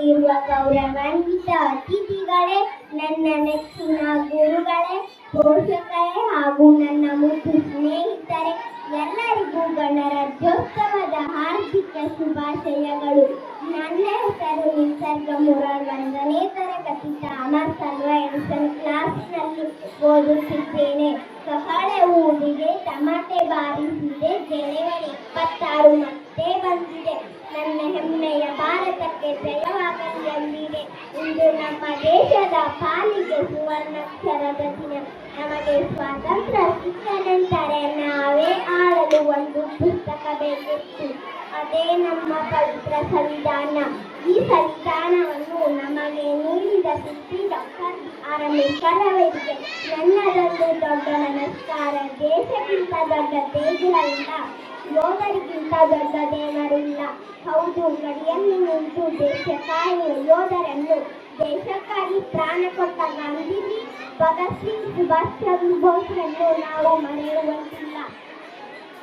ಇಲ್ಲಿರುವ ಗೌರವಾನ್ವಿತ ಅತಿಥಿಗಳೇ, ನನ್ನ ನೆಚ್ಚಿನ ಗುರುಗಳೇ, ಪೋಷಕರೇ ಹಾಗೂ ನನ್ನ ಮುದ್ದು ಸ್ನೇಹಿತರೆ, ಎಲ್ಲರಿಗೂ ಗಣರಾಜ್ಯೋತ್ಸವದ ಹಾರ್ದಿಕ ಶುಭಾಶಯಗಳು. ನನ್ನ ಹೆಸರು ನಿಸರ್ಗ ಮುರಾರ್ ಒಂದನೇ ತರಗತಿ ಥಾಮಸ್ ಸರ್ವ ಎಡಿಸನ್ ಕ್ಲಾಸ್ನಲ್ಲಿ ಓದುತ್ತಿದ್ದೇನೆ. ಕಹಳೆ ಊದಿದೆ ಟಮಾಟೆ ಬಾರಿಸಿದೆ, ಜನವರಿ ಇಪ್ಪತ್ತಾರು ಮತ್ತೆ ಬಂದಿದೆ. ನನ್ನ ಹೆಮ್ಮೆಯ ಭಾರತಕ್ಕೆ ಜಯವಾಗಲಿ ಎಂದಿದೆ ಇಂದು ನಮ್ಮ ದೇಶದ ಪಾಲಿಗೆ ಸುವರ್ಣಾಕ್ಷರದ ದಿನ. ನಮಗೆ ಸ್ವಾತಂತ್ರ್ಯ ಸಿಕ್ಕ ನಂತರ ನಾವೇ ಆಳಲು ಒಂದು ಪುಸ್ತಕ ಬೇಕಿತ್ತು. ಅದೇ ನಮ್ಮ ಪವಿತ್ರ ಸಂವಿಧಾನ ಈ ಸಂವಿಧಾನವನ್ನು ನಮಗೆ ನೀಡಿದ ಸಿದ್ಧಿ ಡಾಕ್ಟರ್ ಆರ್ ಅಂಬೇಡ್ಕರ್ ಅವರಿಗೆ ನನ್ನದೊಂದು ದೊಡ್ಡ ನಮಸ್ಕಾರ. ದೇಶಕ್ಕಿಂತ ದೊಡ್ಡ ದೇಶಗಳಿಲ್ಲ ಯೋಧರಿಗಿಂತ ದೊಡ್ಡ ದೇವರಿಲ್ಲ. ಹೌದು, ಗಡಿಯಲ್ಲಿ ನಿಂತು ದೇಶಕ್ಕಾಗಿ ಯೋಧರನ್ನು ದೇಶಕ್ಕಾಗಿ ಪ್ರಾಣ ಕೊಟ್ಟ ಗಾಂಧೀಜಿ, ಭಗತ್ ಸಿಂಗ್ ಸುಭಾಷ್ ಚಂದ್ರ ಬೋಸ್ರನ್ನು ನಾವು ಮರೆಯುವಂತಿಲ್ಲ.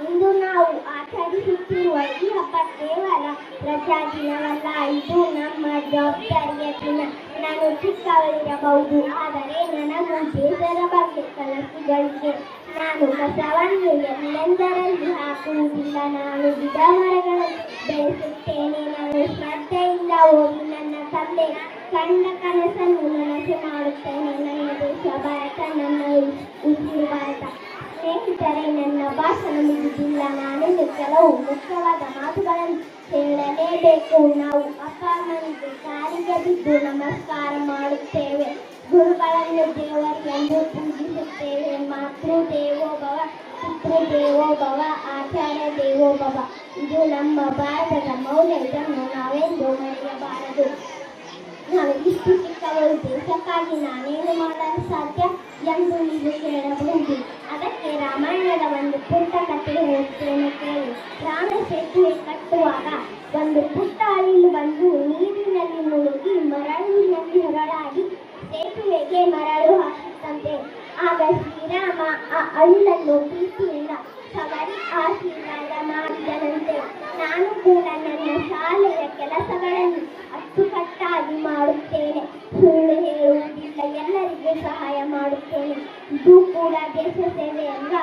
ಇಂದು ನಾವು ಆಚರಿಸುತ್ತಿರುವ ಈ ಹಬ್ಬ ಕೇವಲ ರಜಾ ದಿನವಲ್ಲ ಇದು ನಮ್ಮ ಜವಾಬ್ದಾರಿಯ ದಿನ. ನಾನು ಚಿಕ್ಕವಳಿರಬಹುದು ಆದರೆ ನನಗೂ ದೇಶದ ಬಗ್ಗೆ ಕನಸುಗಳಿವೆ ನಾನು ಕಸವನ್ನು ಎಲ್ಲೆಂದರಲ್ಲಿ ಹಾಕುವುದಿಲ್ಲ ನಾನು ಗಿಡ ಮರಗಳನ್ನು ಬೆಳೆಸುತ್ತೇನೆ ನಾನು ಶ್ರದ್ಧೆಯಿಂದ ಓದಿ ನನ್ನ ತಂದೆ ಕಂಡ ಕನಸನ್ನು ನನಸು ಮಾಡುತ್ತೇನೆ ನನ್ನ ದೇಶ ಭಾರತ ನನ್ನ ಉಸಿರು ಭಾರತ ಸ್ನೇಹಿತರೆ ನನ್ನ ಭಾಷಣ ಮುಗಿದಿಲ್ಲ ನಾನಿನ್ನು ಕೆಲವು ಮುಖ್ಯವಾದ ಮಾತುಗಳನ್ನು ಹೇಳಲೇಬೇಕು ನಾವು ಅಪ್ಪ ಅಮ್ಮನಿಗೆ ಕಾಲಿಗೆ ಬಿದ್ದು ನಮಸ್ಕಾರ ಮಾಡುತ್ತೇವೆ ಗುರುಗಳನ್ನು ದೇವರೆಂದು ಪೂಜಿಸುತ್ತೇವೆ ಮಾತೃ ದೇವೋಭವ ಪಿತೃ ದೇವೋಭವ ಆಚಾರ್ಯ ದೇವೋಭವ ಇದು ನಮ್ಮ ಭಾರತದ ಮೌಲ್ಯ ಇದನ್ನು ನಾವೆಂದು ಮರೆಯಬಾರದು ನಾನು ಇಷ್ಟು ಚಿಕ್ಕವಳು ದೇಶಕ್ಕಾಗಿ ನಾನೇನು ಮಾಡಲು ಸಾಧ್ಯ ಎಂದು ನೀವು ಕೇಳಬಹುದು ಅದಕ್ಕೆ ರಾಮಾಯಣದ ಒಂದು ಪುಟ್ಟ ಕಥೆ ಹೇಳುತ್ತೇನೆ ಕೇಳಿ. ರಾಮ ಸೇತುವೆ ಕಟ್ಟುವಾಗ ಒಂದು ಪುಟ್ಟ ಅಳಿಲು ಬಂದು ನೀರಿನಲ್ಲಿ ಮುಳುಗಿ ಮರಳಿನಲ್ಲಿ ಹೊರಳಾಗಿ ಸೇತುವೆಗೆ ಮರಳು ಹಾಕಿತ್ತಂತೆ. ಆಗ ಶ್ರೀರಾಮ ಆ ಅಳಿಲನ್ನು ಪ್ರೀತಿಯಿಂದ ಸವರಿ ಆಶೀರ್ವಾದ ಮಾಡಿದನಂತೆ ನಾನು ಕೂಡ ಇದು ಕೂಡ ದೇಶ ಸೇವೆ ಅಲ್ಲ.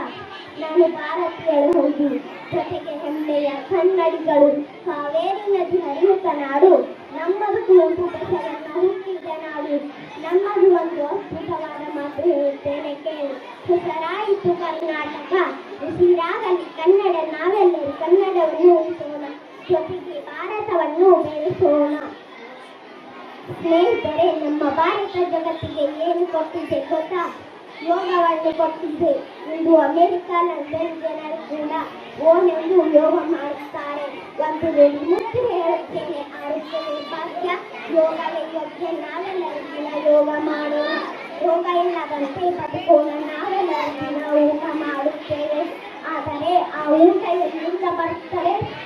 ನಾನು ಭಾರತೀಯರು ಹೌದು. ಜೊತೆಗೆ ಹೆಮ್ಮೆಯ ಕನ್ನಡಿಗಳು ಕಾವೇರಿ ನದಿ ಹರಿಯುತ್ತ ನಾಡು, ನಮ್ಮದು ಒಂದು ಬಸವನ್ನ ನಾಡು. ನಮ್ಮದು ಒಂದು ಅದ್ಭುತವಾದ ಮಾತು ಹೇಳುತ್ತೇನೆ ಕೇಳಿ. ಹೆಸರಾಯಿತು ಕರ್ನಾಟಕ. ಉಸಿರಾಗಲಿ ಕನ್ನಡ, ನಾವೆಲ್ಲರೂ ಕನ್ನಡವನ್ನು ಉಳಿಸೋಣ. ಜೊತೆಗೆ ಭಾರತವನ್ನು ಬೆಳೆಸೋಣ. ಸ್ನೇಹಿತರೆ, ನಮ್ಮ ಭಾರತ ಜಗತ್ತಿಗೆ ಏನು ಕೊಟ್ಟಿದೆ ಗೊತ್ತಾ? ಯೋಗವನ್ನು ಕೊಟ್ಟಿದೆ. ಇಂದು ಅಮೆರಿಕ, ಲಂಡನ್ ಜನರು ಕೂಡ ಓನೆಂದು ಯೋಗ ಮಾಡುತ್ತಾರೆ. ಒಂದು ಮುಚ್ಚಿ ಹೇಳುತ್ತೇನೆ ಆರೋಗ್ಯವೇ ಭಾಗ್ಯ ಯೋಗವೇ ಯೋಗ್ಯ ನಾವೆಲ್ಲರೂ ದಿನ ಯೋಗ ಮಾಡೋಣ. ಯೋಗ ಇಲ್ಲದಂತೆ ಬದುಕೋಣ. ನಾವೆಲ್ಲರೂ ದಿನ ಊಟ ಮಾಡುತ್ತೇವೆ. ಆದರೆ ಆ ಊಟ ಎಲ್ಲಿಂದ ಬರುತ್ತದೆ?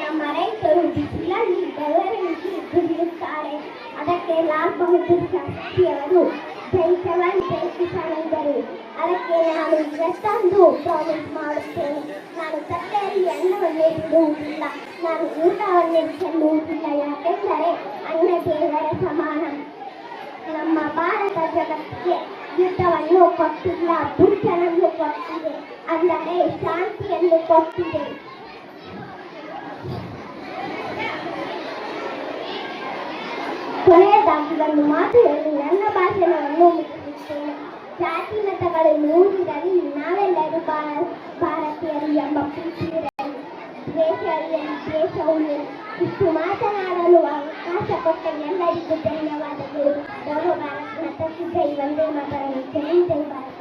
ನಮ್ಮ ರೈತರು ಬಿಸಿಲಲ್ಲಿ ಬೆವರಿಸಿ ದುಡಿಯುತ್ತಾರೆ ಅದಕ್ಕೆ ಲಾಲ್ ಬಹದ್ದೂರ್ ಶಾಸ್ತ್ರಿಯವರು ಜೈ ಜವಾನ್ ಜೈ ಕಿಸಾನ್ ಎಂದರು ಅದಕ್ಕೆ ನಾನು ಇವತ್ತೊಂದು ಪ್ರಾಮಿಸ್ ಮಾಡುತ್ತೇನೆ ನಾನು ತಟ್ಟೆಯಲ್ಲಿ ಅನ್ನವನ್ನೇ ಬಿಡುವುದಿಲ್ಲ ನಾನು ಊಟವನ್ನೇ ಚೆಲ್ಲುವುದಿಲ್ಲ ಯಾಕೆಂದರೆ ಅನ್ನ ದೇವರ ಸಮಾನ ನಮ್ಮ ಭಾರತ ಜಗತ್ತಿಗೆ ಯುದ್ಧವನ್ನು ಕೊಟ್ಟಿಲ್ಲ ಬುದ್ಧನನ್ನು ಕೊಟ್ಟಿದೆ ಅಂದರೆ ಶಾಂತಿಯನ್ನು ಕೊಟ್ಟಿದೆ ಕೊನೆಯದಾಗಿ ಒಂದು ಮಾತು ಹೇಳಿ ನನ್ನ ಭಾಷಣವನ್ನು ಮುಗಿಸುತ್ತೇನೆ ಜಾತಿ ಮತಗಳು ನೂರಿರಲಿ ನಾವೆಲ್ಲರೂ ಭಾ- ಭಾರತೀಯರು ಎಂಬ ಪ್ರೀತಿ ಇರಲಿ ದ್ವೇಷ ಇರಲಿ ದೇಶ ಉಳಿಯಲಿ ಇಷ್ಟು ಮಾತನಾಡಲು ಅವಕಾಶ ಕೊಟ್ಟ ಎಲ್ಲರಿಗೂ ಧನ್ಯವಾದಗಳು ಗೌರವ ಭಾರತ ಮಾತಕ್ಕೆ ಜೈ ವಂದೇ ಮಾತರಂ ಜೈ ಜೈ ಭಾರತ